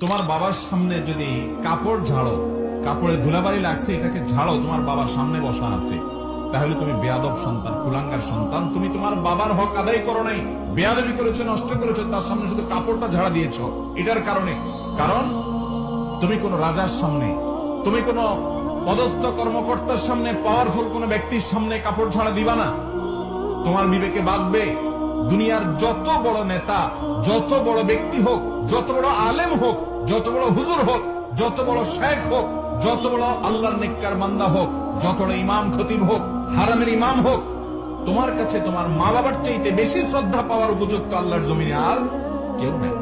তোমার বাবার সামনে যদি কাপড় ঝাড়ো, কাপড়ে ধুলাবাড়ি লাগছে, এটাকে ঝাড়ো, তোমার বাবার সামনে বসা আছে। তাহলে তুমি বেয়াদব সন্তান, কুলাঙ্গার সন্তান। তুমি তোমার বাবার হক আদায় করো নাই। বেয়াদবি করেছ, নষ্ট করেছ, তার সামনে শুধু কাপড়টা ঝাড়া দিয়েছ। এটার কারণে। কারণ, তুমি কোন রাজার সামনে, তুমি কোন পদস্থ কর্মকর্তার সামনে পাওয়ারফুল কোন ব্যক্তির সামনে কাপড় ঝাড়া দিবা না। তোমার বিবেকে বাঁধবে দুনিয়ার যত বড় নেতা যত বড় ব্যক্তি হোক, যত বড় আলেম হোক, যত বড় হুজুর হোক, যত বড় শেখ হোক, যত বড় আল্লাহর নিকার মান্দা হোক, যত বড় ইমাম খতিব হোক, হারামের ইমাম হোক, তোমার কাছে তোমার মা বাবার চাইতে বেশি শ্রদ্ধা পাওয়ার উপযুক্ত আল্লাহর জমিনে আর কেউ নেই।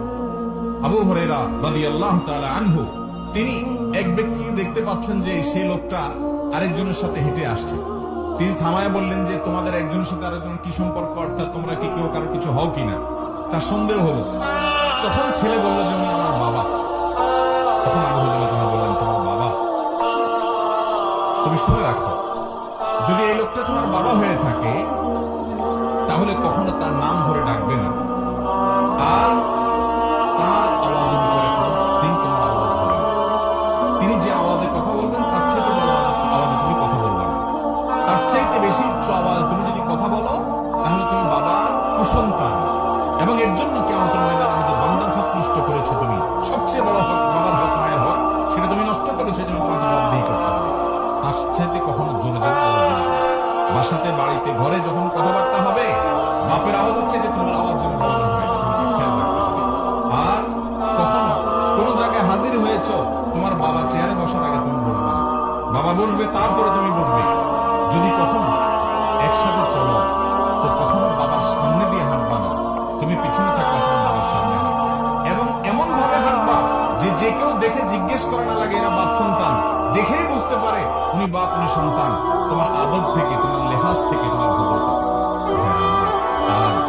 আবু হরেরা রাদিয়াল্লাহু তাআলা আনহু, তিনি এক ব্যক্তি দেখতে পাচ্ছেন যে সেই লোকটা আরেকজনের সাথে হেঁটে আসছে। তিনি থামায় বললেন যে, তোমাদের একজনের সাথে আরেকজনের কি সম্পর্ক? অর্থাৎ তোমরা কি কেউ কারও কিছু হও কিনা তার সন্দেহ হলো। তখন ছেলে বলল যে উনি আমার বাবা। তখন আবু তুমি বললেন তোমার বাবা? তুমি শুনে রাখো, যদি এই লোকটা তোমার বাবা হয়ে থাকে, তাহলে কখনো তার নাম ধরে ডাকবে না। আর তার আওয়াজের উপরে দিন তোমার আওয়াজ হবে। তিনি যে আওয়াজে কথা বলবেন, তার চাইতে বড় আওয়াজ- আওয়াজে তুমি কথা বলবে না। তার চাইতে বেশি আওয়াজ তুমি যদি কথা বলো, তাহলে তুমি বাবা কুসন্তান। এবং এর জন্য কেমন ময়দানে বান্দার হক নষ্ট করেছ তুমি? সবচেয়ে বড় হক বাবার হক, মায়ের হক, সেটা তুমি নষ্ট করেছ যেন তোমাকে করতে হবে। তার চাইতে কখনো জোরে যেন আওয়াজ না। বাসাতে, বাড়িতে, ঘরে যখন কথাবার্তা হবে, বাপের আওয়াজ হচ্ছে যে তোমার আওয়াজ যেন বড় খেয়াল রাখতে হবে। আর কখনো কোনো জায়গায় হাজির হয়েছ, তোমার বাবা চেয়ারে বসার আগে তুমি বসবে না। বাবা বসবে, তারপরে তুমি বসবে। যদি কখনো একসাথে চলো পিছনে থাকবা তোমার বাবার সামনে। এবং এমন ভাবে হাঁটবা যে যে কেউ দেখে জিজ্ঞেস করে না লাগে, এরা বাপ সন্তান। দেখেই বুঝতে পারে উনি বাপ, উনি সন্তান। তোমার আদব থেকে, তোমার লেহাজ থেকে, তোমার ভদ্রতা আজ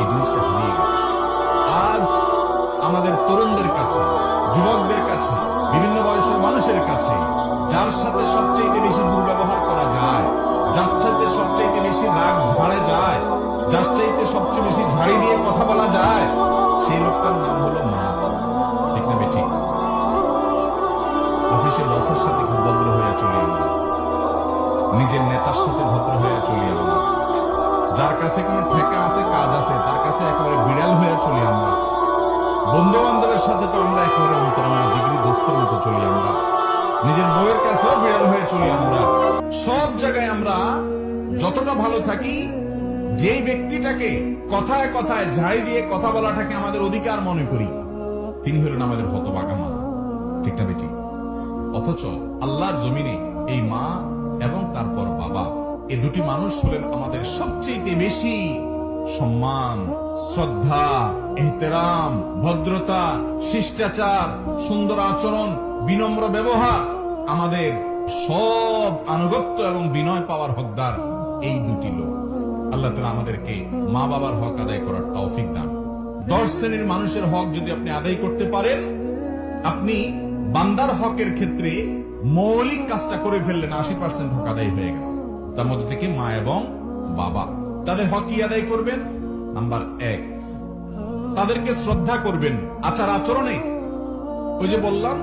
এই জিনিসটা হারিয়ে গেছে। আজ আমাদের তরুণদের কাছে, যুবকদের কাছে, বিভিন্ন বয়সের মানুষের কাছে, যার সাথে সবচেয়ে বেশি দুর্ব্যবহার করা যায়, যার সাথে সবচেয়ে বেশি রাগ ঝাড়ে যায়, যার সবচেয়ে বেশি ঝাড়ি দিয়ে কথা বলা যায়, সেই লোকটার নাম হলো মা। ঠিক না বসের সাথে খুব ভদ্র হয়ে আমরা। নিজের নেতার সাথে ভদ্র হয়ে আমরা। যার কাছে কোনো ঠেকা আছে, কাজ আছে, তার কাছে একেবারে বিড়াল হয়ে চলি আমরা। বন্ধু বান্ধবের সাথে তো আমরা একেবারে অন্তরঙ্গ জিগরি দোস্তের মতো চলি আমরা। নিজের বউয়ের কাছেও বিড়াল হয়ে চলি আমরা। সব জায়গায় আমরা যতটা ভালো থাকি যেই ব্যক্তিটাকে কথায় কথায় ঝাড়ি দিয়ে কথা বলাটাকে আমাদের অধিকার মনে করি, তিনি হলেন আমাদের হতবাগা মা ঠিক না বেটি? অথচ আল্লাহর জমিনে এই মা এবং তারপর বাবা, এই দুটি মানুষ হলেন আমাদের সবচেয়ে বেশি সম্মান, শ্রদ্ধা, এহতেরাম, ভদ্রতা, শিষ্টাচার, সুন্দর আচরণ, বিনম্র ব্যবহার, আমাদের সব আনুগত্য এবং বিনয় পাওয়ার হকদার এই দুটি লোক। আল্লাহ তালা আমাদেরকে মা বাবার হক আদায় করার তৌফিক দান দশ শ্রেণির মানুষের হক যদি আপনি আদায় করতে পারেন, আপনি বান্দার হকের ক্ষেত্রে মৌলিক কাজটা করে ফেললেন, আশি পার্সেন্ট হক আদায় হয়ে গেল। তার মধ্যে থেকে মা এবং বাবা। তাদের হক কি আদায় করবেন? নাম্বার এক, তাদেরকে শ্রদ্ধা করবেন আচার আচরণে। ওই যে বললাম,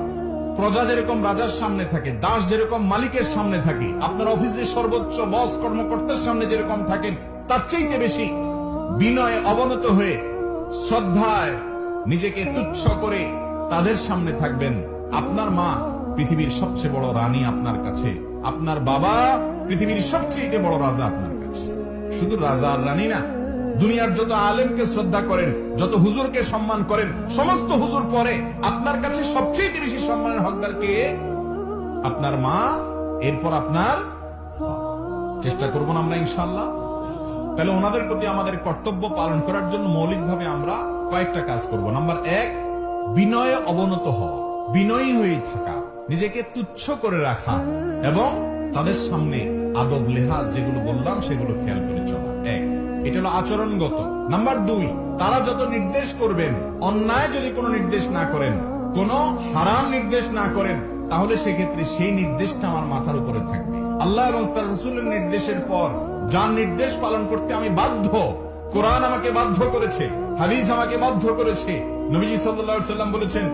প্রজা যেরকম রাজার সামনে থাকে, দাস যেরকম মালিকের সামনে থাকে, আপনার অফিসে সর্বোচ্চ বস কর্মকর্তার সামনে যেরকম থাকেন তার চাইতে বেশি বিনয়ে অবনত হয়ে শ্রদ্ধায় নিজেকে তুচ্ছ করে তাদের সামনে থাকবেন। আপনার মা পৃথিবীর সবচেয়ে বড় রানী আপনার কাছে। আপনার বাবা পৃথিবীর সবচেয়ে বড় রাজা আপনার কাছে। শুধু রাজা আর রানী না, দুনিয়ার যত আলেমকে শ্রদ্ধা করেন, যত হুজুরকে সম্মান করেন, সমস্ত হুজুর পরে আপনার কাছে সবচেয়ে বেশি সম্মানের হকদার কে? আপনার মা, এরপর আপনার চেষ্টা করব না আমরা ইনশাল্লাহ তাহলে ওনাদের প্রতি আমাদের কর্তব্য পালন করার জন্য মৌলিকভাবে আমরা কয়েকটা কাজ করব। নাম্বার এক, বিনয়ে অবনত হওয়া, বিনয়ী হয়ে থাকা, নিজেকে তুচ্ছ করে রাখা এবং তাদের সামনে আদব লেহাজ যেগুলো বললাম সেগুলো খেয়াল করে চলা। এক, এটা হলো আচরণগত। নাম্বার দুই, তারা যত নির্দেশ করবেন, অন্যায় যদি কোনো নির্দেশ না করেন, কোন হারাম নির্দেশ না করেন তাহলে সেক্ষেত্রে সেই নির্দেশটা আমার মাথার উপরে থাকবে। আল্লাহ এবং তার রসুলের নির্দেশের পর যার নির্দেশ পালন করতে আমি বাধ্য, কোরআন আমাকে বাধ্য করেছে, হাদিস আমাকে বাধ্য করেছে, নবীজি সাল্লাম বলেছেন